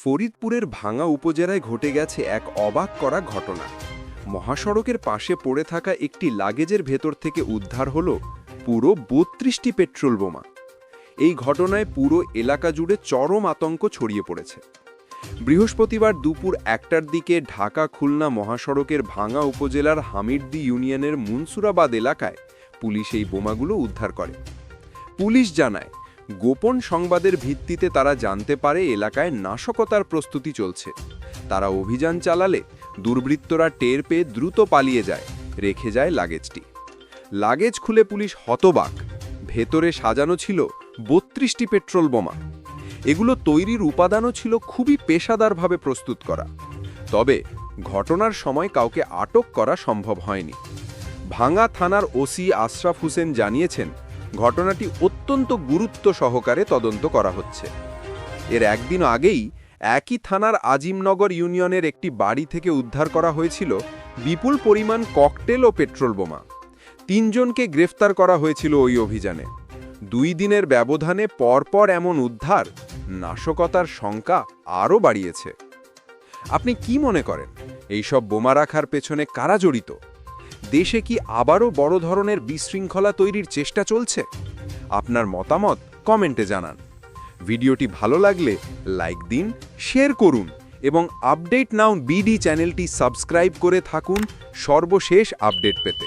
ফরিদপুরের ভাঙা উপজেলায় ঘটে গেছে এক অবাক করা ঘটনা। মহাসড়কের পাশে পড়ে থাকা একটি লাগেজের ভেতর থেকে উদ্ধার হল পুরো বত্রিশটি পেট্রোল বোমা। এই ঘটনায় পুরো এলাকা জুড়ে চরম আতঙ্ক ছড়িয়ে পড়েছে। বৃহস্পতিবার দুপুর একটার দিকে ঢাকা খুলনা মহাসড়কের ভাঙা উপজেলার হামিরদি ইউনিয়নের মুনসুরাবাদ এলাকায় পুলিশ এই বোমাগুলো উদ্ধার করে। পুলিশ জানায় গোপন সংবাদের ভিত্তিতে তারা জানতে পারে এলাকায় নাশকতার প্রস্তুতি চলছে। তারা অভিযান চালালে দুর্বৃত্তরা টের পেয়ে দ্রুত পালিয়ে যায়, রেখে যায় লাগেজটি। লাগেজ খুলে পুলিশ হতবাক। ভেতরে সাজানো ছিল বত্রিশটি পেট্রোল বোমা। এগুলো তৈরির উপাদানও ছিল খুবই পেশাদারভাবে প্রস্তুত করা। তবে ঘটনার সময় কাউকে আটক করা সম্ভব হয়নি। ভাঙা থানার ওসি আশরাফ হোসেন জানিয়েছেন ঘটনাটি অত্যন্ত গুরুত্ব সহকারে তদন্ত করা হচ্ছে। এর একদিন আগেই একই থানার আজিমনগর ইউনিয়নের একটি বাড়ি থেকে উদ্ধার করা হয়েছিল বিপুল পরিমাণ ককটেল ও পেট্রোল বোমা। তিনজনকে গ্রেফতার করা হয়েছিল ওই অভিযানে। দুই দিনের ব্যবধানে পরপর এমন উদ্ধার নাশকতার শঙ্কা আরও বাড়িয়েছে। আপনি কি মনে করেন, এইসব বোমা রাখার পেছনে কারা জড়িত? দেশে কি আবারও বড় ধরনের বিশৃঙ্খলা তৈরির চেষ্টা চলছে? আপনার মতামত কমেন্টে জানান। ভিডিওটি ভালো লাগলে লাইক দিন, শেয়ার করুন এবং আপডেট নাও বিডি চ্যানেলটি সাবস্ক্রাইব করে থাকুন সর্বশেষ আপডেট পেতে।